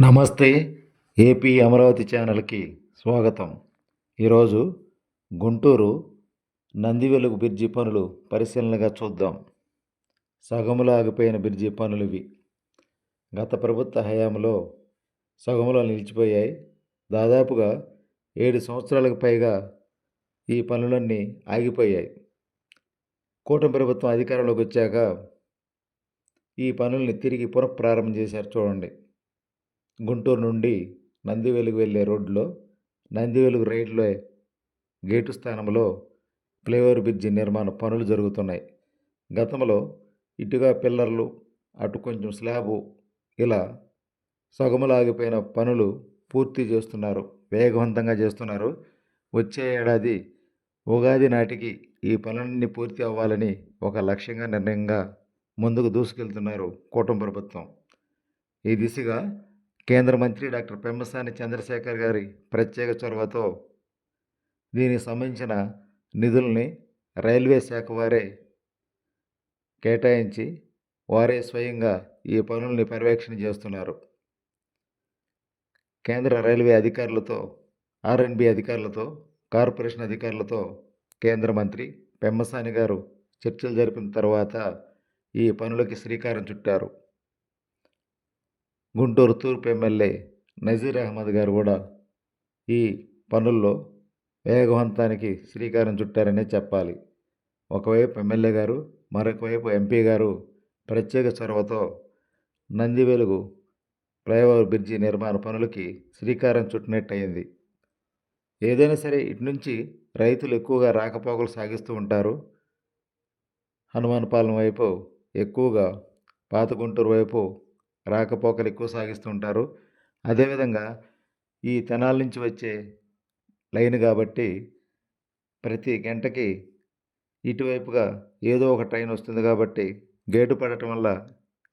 నమస్తే ఏపీ అమరావతి ఛానల్కి స్వాగతం. ఈరోజు గుంటూరు నందివెలుగు బ్రిడ్జి పనులు పరిశీలనగా చూద్దాం. సగములో ఆగిపోయిన బ్రిడ్జి పనులు ఇవి. గత ప్రభుత్వ హయాంలో సగములో నిలిచిపోయాయి. దాదాపుగా ఏడు సంవత్సరాలకు పైగా ఈ పనులన్నీ ఆగిపోయాయి. కూటమి ప్రభుత్వం అధికారంలోకి వచ్చాక ఈ పనుల్ని తిరిగి పునఃప్రారంభం చేశారు చూడండి. గుంటూరు నుండి నందివెలుగు వెళ్ళే రోడ్లో నందివెలుగు రైల్వే గేటు స్థానంలో ఫ్లైఓవర్ బ్రిడ్జి నిర్మాణ పనులు జరుగుతున్నాయి. గతంలో ఇటుగా పిల్లర్లు అటు కొంచెం స్లాబు ఇలా సగములాగిపోయిన పనులు పూర్తి చేస్తున్నారు వేగవంతంగా చేస్తున్నారు. వచ్చే ఏడాది ఉగాది నాటికి ఈ పనులన్నీ పూర్తి అవ్వాలని ఒక లక్ష్యంగా నిర్ణయంగా ముందుకు దూసుకెళ్తున్నారు కూటమి ప్రభుత్వం. ఈ దిశగా కేంద్ర మంత్రి డాక్టర్ పెమ్మసాని చంద్రశేఖర్ గారి ప్రత్యేక చొరవతో దీనికి సంబంధించిన నిధుల్ని రైల్వే శాఖ వారే కేటాయించి వారే స్వయంగా ఈ పనుల్ని పర్యవేక్షణ చేస్తున్నారు. కేంద్ర రైల్వే అధికారులతో ఆర్ఎన్బి అధికారులతో కార్పొరేషన్ అధికారులతో కేంద్ర మంత్రి పెమ్మసాని గారు చర్చలు జరిపిన తర్వాత ఈ పనులకి శ్రీకారం చుట్టారు. గుంటూరు తూర్పు ఎమ్మెల్యే నజీర్ అహ్మద్ గారు కూడా ఈ పనుల్లో వేగవంతానికి శ్రీకారం చుట్టారనే చెప్పాలి. ఒకవైపు ఎమ్మెల్యే గారు మరొక వైపు ఎంపీ గారు ప్రత్యేక చొరవతో నందివెలుగు ఫ్లైఓవర్ బ్రిడ్జి నిర్మాణ పనులకి శ్రీకారం చుట్టినట్టయింది. ఏదైనా సరే ఇటు నుంచి రైతులు ఎక్కువగా రాకపోకలు సాగిస్తూ ఉంటారు. హనుమానపాలెం వైపు ఎక్కువగా పాత గుంటూరు వైపు రాకపోకలు ఎక్కువ సాగిస్తుంటారు అదేవిధంగా ఈ తెనాల నుంచి వచ్చే లైన్ కాబట్టి ప్రతి గంటకి ఇటువైపుగా ఏదో ఒక ట్రైన్ వస్తుంది కాబట్టి గేటు పడటం వల్ల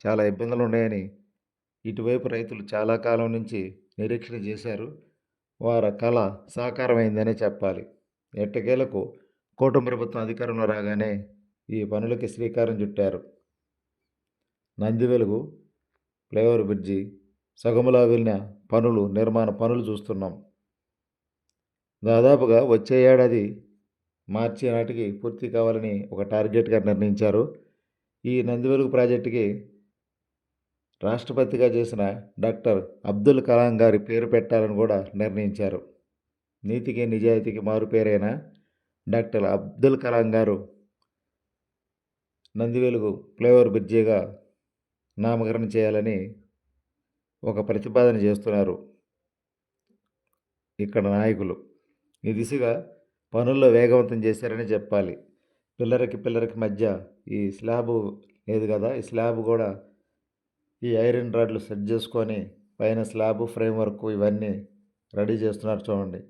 చాలా ఇబ్బందులు ఉన్నాయని ఇటువైపు రైతులు చాలా కాలం నుంచి నిరీక్షణ చేశారు. వారి కళ సాకారమైందనే చెప్పాలి. ఎట్టకేలకు కూటమి ప్రభుత్వం అధికారంలో రాగానే ఈ పనులకి శ్రీకారం చుట్టారు. నంది వెలుగు ఫ్లైఓవర్ బ్రిడ్జి సగములా వెళ్ళిన పనులు నిర్మాణ పనులు చూస్తున్నాం. దాదాపుగా వచ్చే ఏడాది మార్చి నాటికి పూర్తి కావాలని ఒక టార్గెట్గా నిర్ణయించారు. ఈ నందివెలుగు ప్రాజెక్టుకి రాష్ట్రపతిగా చేసిన డాక్టర్ అబ్దుల్ కలాం గారి పేరు పెట్టాలని కూడా నిర్ణయించారు. నీతికి నిజాయితీకి మారు పేరైన డాక్టర్ అబ్దుల్ కలాం గారు నందివెలుగు ఫ్లైఓవర్ బ్రిడ్జిగా నామకరణం చేయాలని ఒక ప్రతిపాదన చేస్తున్నారు ఇక్కడ నాయకులు. ఈ దిశగా పనుల్లో వేగవంతం చేశారని చెప్పాలి. పిల్లరకి పిల్లరకి మధ్య ఈ స్లాబు లేదు కదా? ఈ స్లాబ్ కూడా ఈ ఐరన్ రాడ్లు సెట్ చేసుకొని పైన స్లాబ్ ఫ్రేమ్ వర్క్ ఇవన్నీ రెడీ చేస్తున్నారు చూడండి.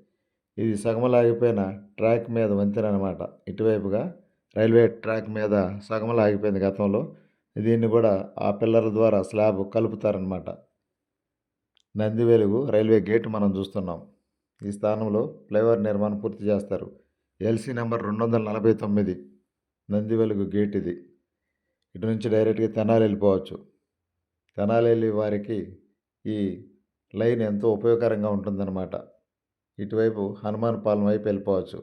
ఇది సగమలాగిపోయిన ట్రాక్ మీద వంతెన అనమాట ఇటువైపుగా రైల్వే ట్రాక్ మీద సగమలాగిపోయింది గతంలో. దీన్ని కూడా ఆ పిల్లర్ ద్వారా స్లాబ్ కలుపుతారనమాట నంది వెలుగు రైల్వే గేట్ మనం చూస్తున్నాం. ఈ స్థానంలో ఫ్లైఓవర్ నిర్మాణం పూర్తి చేస్తారు. ఎల్సీ నెంబర్ రెండు వందల నలభై తొమ్మిది నంది వెలుగు గేట్ ఇది. ఇటు నుంచి డైరెక్ట్గా తెనాలి వెళ్ళిపోవచ్చు తెనాలి వెళ్ళి వారికి ఈ లైన్ ఎంతో ఉపయోగకరంగా ఉంటుందన్నమాట. ఇటువైపు హనుమాన్ పాలెం వైపు వెళ్ళిపోవచ్చు.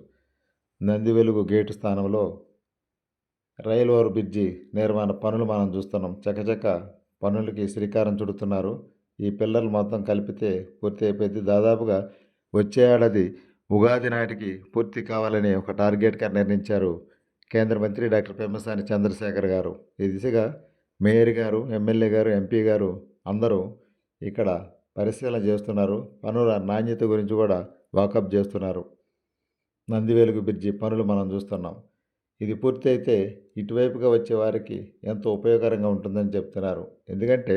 నంది వెలుగు గేటు స్థానంలో రైల్ ఓవర్ బ్రిడ్జి నిర్మాణ పనులు మనం చూస్తున్నాం. చకచక పనులకి శ్రీకారం చుడుతున్నారు. ఈ పిల్లలు మొత్తం కలిపితే పూర్తి అయిపోయింది. దాదాపుగా వచ్చే ఏడాది ఉగాది నాటికి పూర్తి కావాలని ఒక టార్గెట్గా నిర్ణయించారు కేంద్ర మంత్రి డాక్టర్ పెమ్మసాని చంద్రశేఖర్ గారు. ఈ దిశగా మేయర్ గారు ఎమ్మెల్యే గారు ఎంపీ గారు అందరూ ఇక్కడ పరిశీలన చేస్తున్నారు. పనుల నాణ్యత గురించి కూడా వాకప్ చేస్తున్నారు. నందివేలుగు బ్రిడ్జి పనులు మనం చూస్తున్నాం. ఇది పూర్తయితే ఇటువైపుగా వచ్చే వారికి ఎంతో ఉపయోగకరంగా ఉంటుందని చెప్తున్నారు. ఎందుకంటే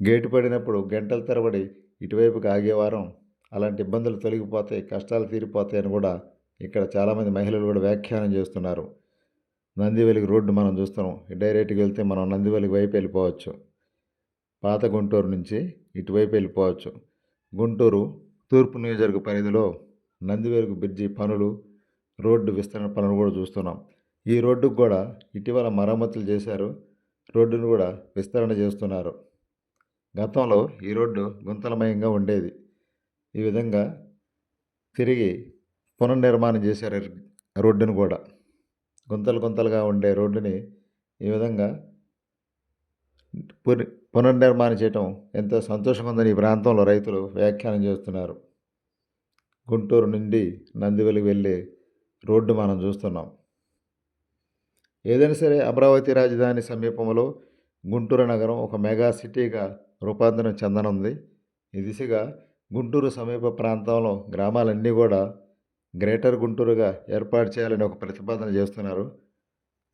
గేటు పడినప్పుడు గంటల తరబడి ఇటువైపుకి ఆగేవారం అలాంటి ఇబ్బందులు తొలగిపోతాయి కష్టాలు తీరిపోతాయని కూడా ఇక్కడ చాలామంది మహిళలు కూడా వ్యాఖ్యానం చేస్తున్నారు. నందివెలిగి రోడ్డు మనం చూస్తున్నాం. డైరెక్ట్గా వెళ్తే మనం నందివెలికి వైపు వెళ్ళిపోవచ్చు. పాత గుంటూరు నుంచి ఇటువైపు వెళ్ళిపోవచ్చు. గుంటూరు తూర్పు నియోజకవర్గ పరిధిలో నందివెలుగు బ్రిడ్జి పనులు రోడ్డు విస్తరణ పనులు కూడా చూస్తున్నాం. ఈ రోడ్డుకు కూడా ఇటీవల మరమ్మతులు చేశారు. రోడ్డును కూడా విస్తరణ చేస్తున్నారు. గతంలో ఈ రోడ్డు గుంతలమయంగా ఉండేది. ఈ విధంగా తిరిగి పునర్నిర్మాణం చేశారు రోడ్డును కూడా. గుంతలు గుంతలుగా ఉండే రోడ్డుని ఈ విధంగా పుని పునర్నిర్మాణం చేయటం ఎంతో సంతోషంగా ఉందని ఈ ప్రాంతంలో రైతులు వ్యాఖ్యానం చేస్తున్నారు. గుంటూరు నుండి నందివెలుగు వెళ్ళే రోడ్డు మనం చూస్తున్నాం. ఏదైనా సరే అమరావతి రాజధాని సమీపంలో గుంటూరు నగరం ఒక మెగా సిటీగా రూపాంతరం చెందనుంది. ఈ దిశగా గుంటూరు సమీప ప్రాంతంలో గ్రామాలన్నీ కూడా గ్రేటర్ గుంటూరుగా ఏర్పాటు చేయాలని ఒక ప్రతిపాదన చేస్తున్నారు.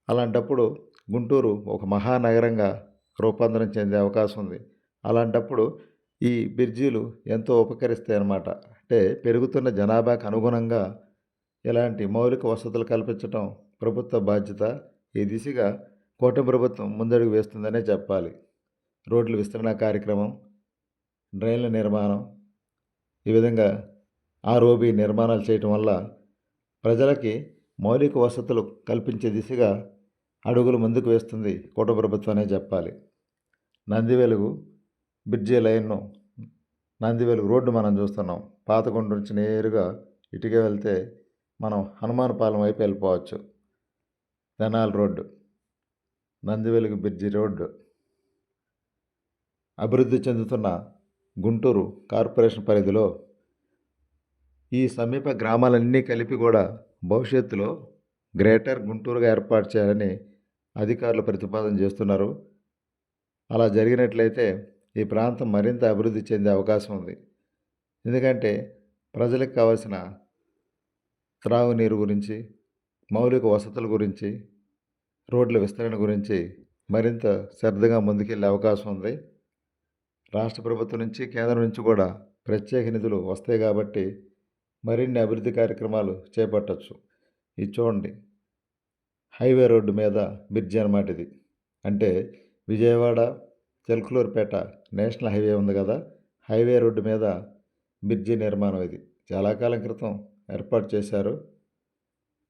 అలాంటప్పుడు గుంటూరు ఒక మహానగరంగా రూపాంతరం చెందే అవకాశం ఉంది. అలాంటప్పుడు ఈ బ్రిడ్జీలు ఎంతో ఉపకరిస్తాయి అన్నమాట అంటే పెరుగుతున్న జనాభాకు అనుగుణంగా ఇలాంటి మౌలిక వసతులు కల్పించడం ప్రభుత్వ బాధ్యత ఈ దిశగా కూటమి ప్రభుత్వం ముందడుగు వేస్తుందనే చెప్పాలి. రోడ్ల విస్తరణ కార్యక్రమం డ్రైన్ల నిర్మాణం ఈ విధంగా ఆర్ఓబి నిర్మాణాలు చేయటం వల్ల ప్రజలకి మౌలిక వసతులు కల్పించే దిశగా అడుగులు ముందుకు వేస్తుంది కూటమి ప్రభుత్వమే చెప్పాలి. నందివెలుగు బ్రిడ్జి లైన్ను నందివెలుగు రోడ్డు మనం చూస్తున్నాం. పాతకొండ నుంచి నేరుగా ఇటుక వెళ్తే మనం హనుమానపాలెం వైపు వెళ్ళిపోవచ్చు. Tenali road Nandivelugu bridge road. అభివృద్ధి చెందుతున్న గుంటూరు కార్పొరేషన్ పరిధిలో ఈ సమీప గ్రామాలన్నీ కలిపి కూడా భవిష్యత్తులో గ్రేటర్ గుంటూరుగా ఏర్పాటు చేయాలని అధికారులు ప్రతిపాదన చేస్తున్నారు. అలా జరిగినట్లయితే ఈ ప్రాంతం మరింత అభివృద్ధి చెందే అవకాశం ఉంది. ఎందుకంటే ప్రజలకు కావాల్సిన త్రాగునీరు గురించి మౌలిక వసతుల గురించి రోడ్ల విస్తరణ గురించి మరింత శ్రద్ధగా ముందుకెళ్ళే అవకాశం ఉంది. రాష్ట్ర ప్రభుత్వం నుంచి కేంద్రం నుంచి కూడా ప్రత్యేక నిధులు వస్తాయి కాబట్టి మరిన్ని అభివృద్ధి కార్యక్రమాలు చేపట్టచ్చు. ఇది చూడండి. హైవే రోడ్డు మీద బ్రిడ్జి అన్నమాట ఇది. అంటే విజయవాడ చెల్కులూరుపేట నేషనల్ హైవే ఉంది కదా హైవే రోడ్డు మీద బ్రిడ్జి నిర్మాణం ఇది. చాలా కాలం క్రితం ఏర్పాటు చేశారు.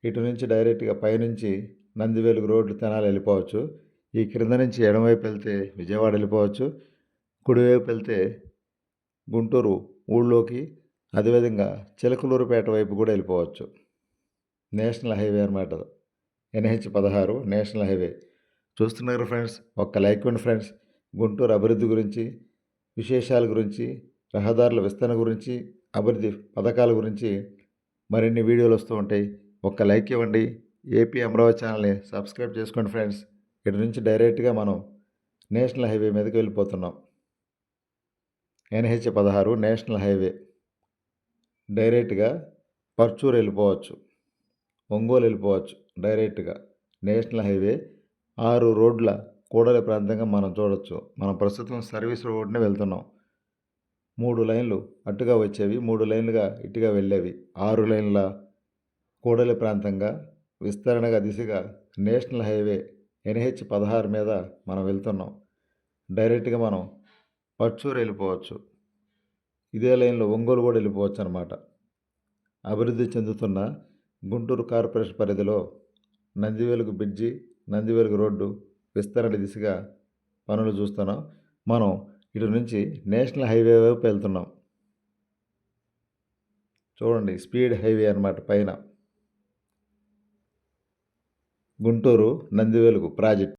ఇటు నుంచి డైరెక్ట్గా పైనుంచి నందివెలుగు రోడ్డు తెనాలి వెళ్ళిపోవచ్చు. ఈ క్రింద నుంచి ఎడమవైపు వెళ్తే విజయవాడ వెళ్ళిపోవచ్చు. కుడివైపు వెళ్తే గుంటూరు ఊళ్ళోకి అదేవిధంగా చిలకలూరుపేట వైపు కూడా వెళ్ళిపోవచ్చు. నేషనల్ హైవే అనమాట ఎన్హెచ్ పదహారు నేషనల్ హైవే. చూస్తున్నారు ఫ్రెండ్స్ ఒక్క లైక్ ఇవ్వండి ఫ్రెండ్స్. గుంటూరు అభివృద్ధి గురించి విశేషాల గురించి రహదారుల విస్తరణ గురించి అభివృద్ధి పథకాల గురించి మరిన్ని వీడియోలు వస్తూ ఉంటాయి. ఒక్క లైక్ ఇవ్వండి. ఏపీ అమరావతి ఛానల్ని సబ్స్క్రైబ్ చేసుకోండి ఫ్రెండ్స్. ఇటు నుంచి డైరెక్ట్గా మనం నేషనల్ హైవే మీదకి వెళ్ళిపోతున్నాం. ఎన్హెచ్ పదహారు నేషనల్ హైవే. డైరెక్ట్గా పర్చూర్ వెళ్ళిపోవచ్చు. ఒంగోలు వెళ్ళిపోవచ్చు డైరెక్ట్గా. నేషనల్ హైవే ఆరు రోడ్ల కూడలి ప్రాంతంగా మనం చూడొచ్చు. మనం ప్రస్తుతం సర్వీస్ రోడ్నే వెళ్తున్నాం. మూడు లైన్లు అటుగా వచ్చేవి మూడు లైన్లుగా ఇటుగా వెళ్ళేవి. ఆరు లైన్ల కూడలి ప్రాంతంగా విస్తరణగా దిశగా నేషనల్ హైవే ఎన్హెచ్ పదహారు మీద మనం వెళ్తున్నాం. డైరెక్ట్గా మనం పర్చూరు వెళ్ళిపోవచ్చు. ఇదే లైన్లో ఒంగోలు కూడా వెళ్ళిపోవచ్చు అనమాట అభివృద్ధి చెందుతున్న గుంటూరు కార్పొరేషన్ పరిధిలో నందివెలుగు బ్రిడ్జి నందివెలుగు రోడ్డు విస్తరణ దిశగా పనులు చూస్తున్నాం. మనం ఇటు నుంచి నేషనల్ హైవే వైపు వెళ్తున్నాం. చూడండి స్పీడ్ హైవే అన్నమాట పైన. గుంటూరు నందివెలుగు ప్రాజెక్ట్.